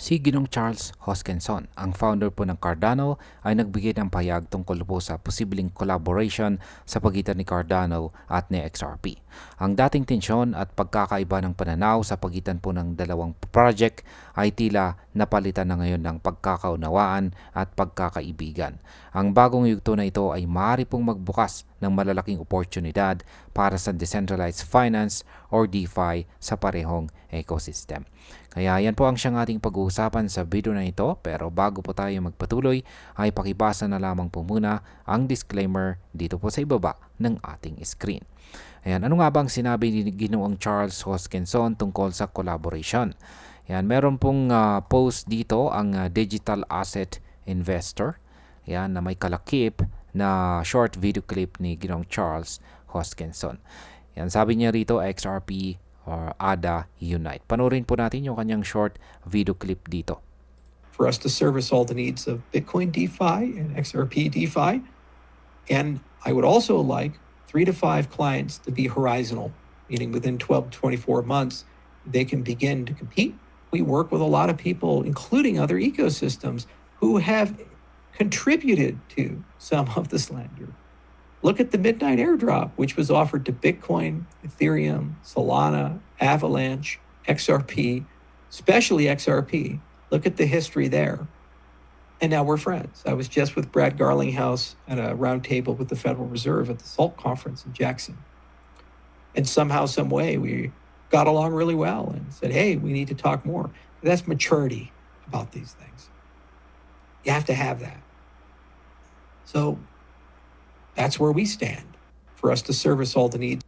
Si Ginong Charles Hoskinson, ang founder po ng Cardano, ay nagbigay ng payag tungkol po sa posibleng collaboration sa pagitan ni Cardano at ni XRP. Ang dating tensyon at pagkakaiba ng pananaw sa pagitan po ng dalawang project ay tila napalitan na ngayon ng pagkakaunawaan at pagkakaibigan. Ang bagong yugto na ito ay maaari pong magbukas ng malalaking oportunidad para sa decentralized finance or DeFi sa parehong ecosystem. Kaya yan po ang siyang ating pag-uusapan sa video na ito pero bago po tayo magpatuloy ay pakibasa na lamang po muna ang disclaimer dito po sa ibaba ng ating screen. Ayan, ano nga bang sinabi ni Ginoong Charles Hoskinson tungkol sa collaboration? Ayan, meron pong ah, post dito ang ah, digital asset investor. Ayan, na may kalakip na short video clip ni Ginoong Charles Hoskinson. Yan, sabi niya rito XRP or ADA Unite. Panoorin po natin yung kanyang short video clip dito. for us to service all the needs of Bitcoin DeFi and XRP DeFi. And I would also like three to five clients to be horizontal, meaning within 12 to 24 months, they can begin to compete. We work with a lot of people, including other ecosystems, who have contributed to some of the slander. Look at the midnight airdrop, which was offered to Bitcoin, Ethereum, Solana, Avalanche, XRP, especially XRP. Look at the history there. And now we're friends. I was just with Brad Garlinghouse at a roundtable with the Federal Reserve at the SALT conference in Jackson. And somehow, some way, we got along really well and said, hey, we need to talk more. That's maturity about these things. You have to have that. So that's where we stand for us to service all the needs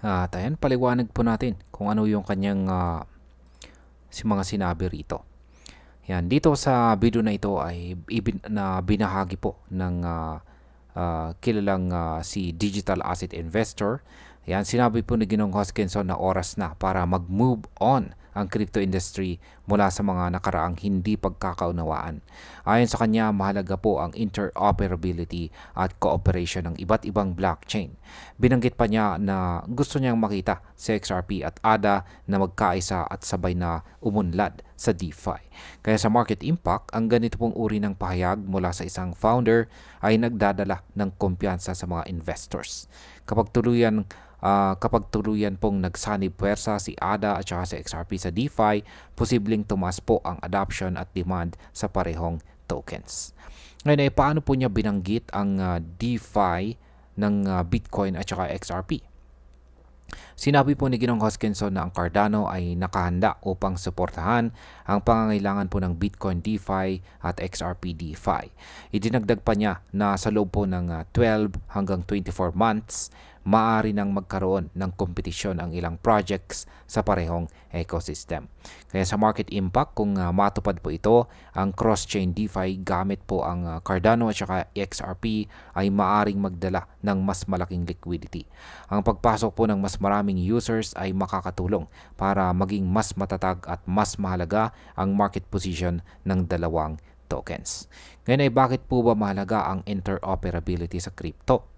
At ayan, paliwanag po natin kung ano yung kanyang ah, si mga sinabi rito. Yan, dito sa video na ito ay ibin, na binahagi po ng ah, ah, kilalang ah, si digital asset investor. Yan, sinabi po ni Ginong Hoskinson na oras na para mag-move on ang crypto industry mula sa mga nakaraang hindi pagkakaunawaan. Ayon sa kanya, mahalaga po ang interoperability at cooperation ng iba't ibang blockchain. Binanggit pa niya na gusto niyang makita si XRP at ADA na magkaisa at sabay na umunlad sa DeFi. Kaya sa market impact, ang ganito pong uri ng pahayag mula sa isang founder ay nagdadala ng kumpiyansa sa mga investors. Kapag tuluyan Ah, kapag tuluyan pong nagsanib puwersa si ADA at saka si XRP sa DeFi, posibleng tumas po ang adoption at demand sa parehong tokens. Ngayon ay paano po niya binanggit ang ah, DeFi ng ah, Bitcoin at saka XRP? Sinabi po ni Ginong Hoskinson na ang Cardano ay nakahanda upang suportahan ang pangangailangan po ng Bitcoin DeFi at XRP DeFi. Idinagdag pa niya na sa loob po ng ah, 12 hanggang 24 months, maaari nang magkaroon ng kompetisyon ang ilang projects sa parehong ecosystem. Kaya sa market impact, kung ah, matupad po ito, ang cross-chain DeFi gamit po ang ah, Cardano at saka XRP ay maaring magdala ng mas malaking liquidity. Ang pagpasok po ng mas maraming users ay makakatulong para maging mas matatag at mas mahalaga ang market position ng dalawang tokens. Ngayon ay bakit po ba mahalaga ang interoperability sa crypto?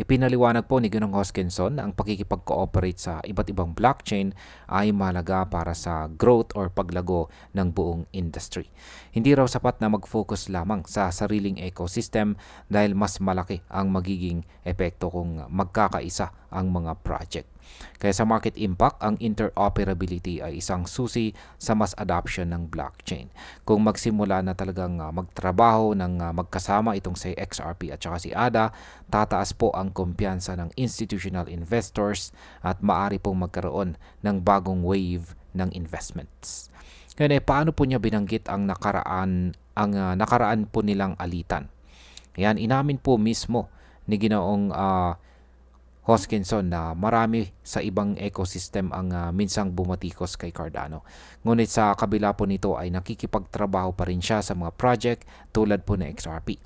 Ipinaliwanag po ni Ginong Hoskinson na ang pakikipag-cooperate sa iba't ibang blockchain ay mahalaga para sa growth or paglago ng buong industry. Hindi raw sapat na mag-focus lamang sa sariling ecosystem dahil mas malaki ang magiging epekto kung magkakaisa ang mga project. Kaya sa market impact, ang interoperability ay isang susi sa mas adoption ng blockchain. Kung magsimula na talagang ah, magtrabaho ng ah, magkasama itong si XRP at saka si ADA, tataas po ang kumpiyansa ng institutional investors at maari pong magkaroon ng bagong wave ng investments. Ngayon eh, paano po niya binanggit ang nakaraan ang ah, nakaraan po nilang alitan? Yan, inamin po mismo ni Ginoong ah, Hoskinson na marami sa ibang ecosystem ang ah, minsang bumatikos kay Cardano. Ngunit sa kabila po nito ay nakikipagtrabaho pa rin siya sa mga project tulad po ng XRP.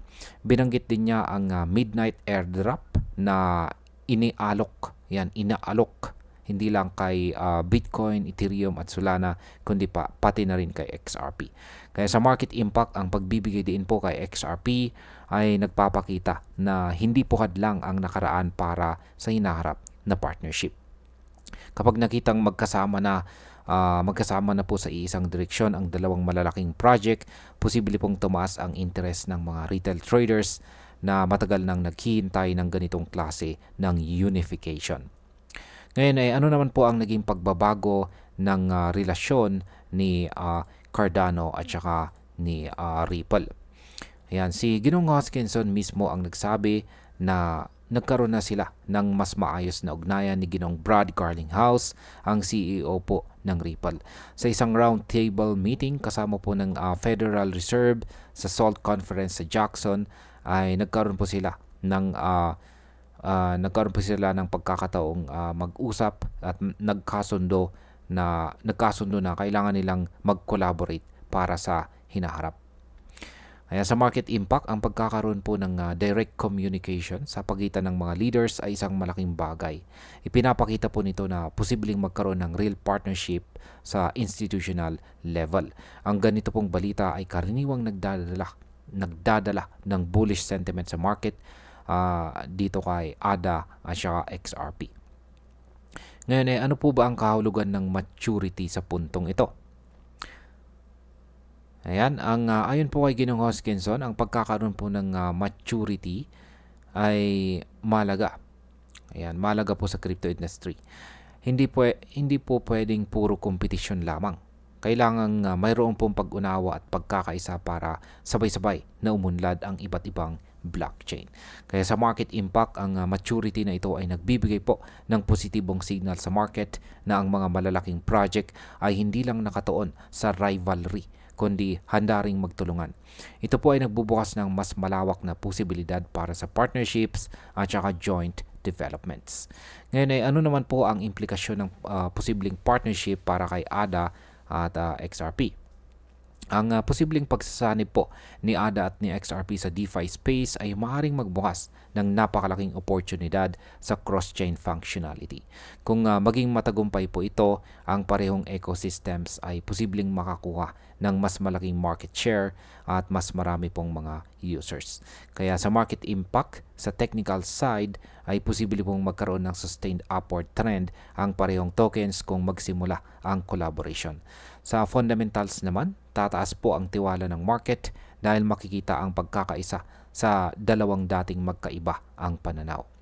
Binanggit din niya ang ah, midnight airdrop na inialok. Yan, inaalok hindi lang kay ah, Bitcoin, Ethereum at Solana kundi pa pati na rin kay XRP. Kaya sa market impact ang pagbibigay din po kay XRP ay nagpapakita na hindi po hadlang ang nakaraan para sa hinaharap na partnership. Kapag nakitang magkasama na ah, magkasama na po sa iisang direksyon ang dalawang malalaking project, posible pong tumaas ang interest ng mga retail traders na matagal nang naghihintay ng ganitong klase ng unification. Ngayon ay ano naman po ang naging pagbabago ng ah, relasyon ni ah, Cardano at saka ni ah, Ripple. Ayan, si Ginong Hoskinson mismo ang nagsabi na nagkaroon na sila ng mas maayos na ugnayan ni Ginong Brad Carlinghouse, ang CEO po ng Ripple. Sa isang roundtable meeting kasama po ng ah, Federal Reserve sa SALT Conference sa Jackson ay nagkaroon po sila ng ah, ah, nagkaroon po sila ng pagkakataong ah, mag-usap at nagkasundo na nagkasundo na kailangan nilang mag-collaborate para sa hinaharap. Kaya sa market impact, ang pagkakaroon po ng ah, direct communication sa pagitan ng mga leaders ay isang malaking bagay. Ipinapakita po nito na posibleng magkaroon ng real partnership sa institutional level. Ang ganito pong balita ay karaniwang nagdadala nagdadala ng bullish sentiment sa market ah, dito kay ADA at saka XRP. Ngayon eh, ano po ba ang kahulugan ng maturity sa puntong ito? Ayan, ang ah, ayon po kay Ginong Hoskinson, ang pagkakaroon po ng ah, maturity ay malaga. Ayan, malaga po sa crypto industry. Hindi po hindi po pwedeng puro competition lamang. Kailangan uh, mayroon pong pag-unawa at pagkakaisa para sabay-sabay na umunlad ang iba't ibang blockchain. Kaya sa market impact, ang ah, maturity na ito ay nagbibigay po ng positibong signal sa market na ang mga malalaking project ay hindi lang nakatuon sa rivalry kundi handa ring magtulungan. Ito po ay nagbubukas ng mas malawak na posibilidad para sa partnerships at saka joint developments. Ngayon ay ano naman po ang implikasyon ng ah, posibleng partnership para kay ADA at ah, XRP? Ang ah, posibleng pagsasanib po ni ADA at ni XRP sa DeFi space ay maaaring magbukas ng napakalaking oportunidad sa cross-chain functionality. Kung ah, maging matagumpay po ito, ang parehong ecosystems ay posibleng makakuha ng mas malaking market share at mas marami pong mga users. Kaya sa market impact, sa technical side, ay posible pong magkaroon ng sustained upward trend ang parehong tokens kung magsimula ang collaboration. Sa fundamentals naman, tataas po ang tiwala ng market dahil makikita ang pagkakaisa sa dalawang dating magkaiba ang pananaw.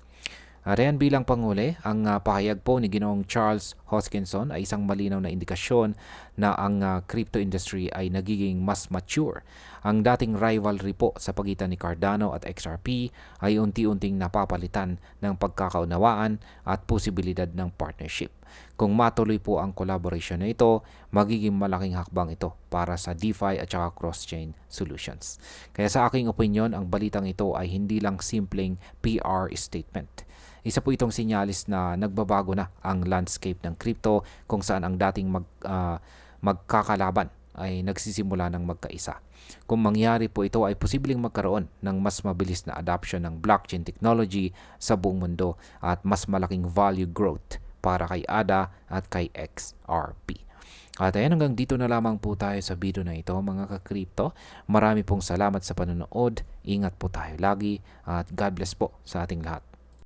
At ayan bilang panguli, ang ah, pahayag po ni Ginoong Charles Hoskinson ay isang malinaw na indikasyon na ang ah, crypto industry ay nagiging mas mature. Ang dating rivalry po sa pagitan ni Cardano at XRP ay unti-unting napapalitan ng pagkakaunawaan at posibilidad ng partnership. Kung matuloy po ang collaboration na ito, magiging malaking hakbang ito para sa DeFi at saka cross-chain solutions. Kaya sa aking opinion, ang balitang ito ay hindi lang simpleng PR statement. Isa po itong sinyalis na nagbabago na ang landscape ng crypto kung saan ang dating mag, ah, magkakalaban ay nagsisimula ng magkaisa. Kung mangyari po ito ay posibleng magkaroon ng mas mabilis na adoption ng blockchain technology sa buong mundo at mas malaking value growth para kay ADA at kay XRP. At ayan hanggang dito na lamang po tayo sa video na ito mga ka-crypto. Marami pong salamat sa panonood. Ingat po tayo lagi at God bless po sa ating lahat.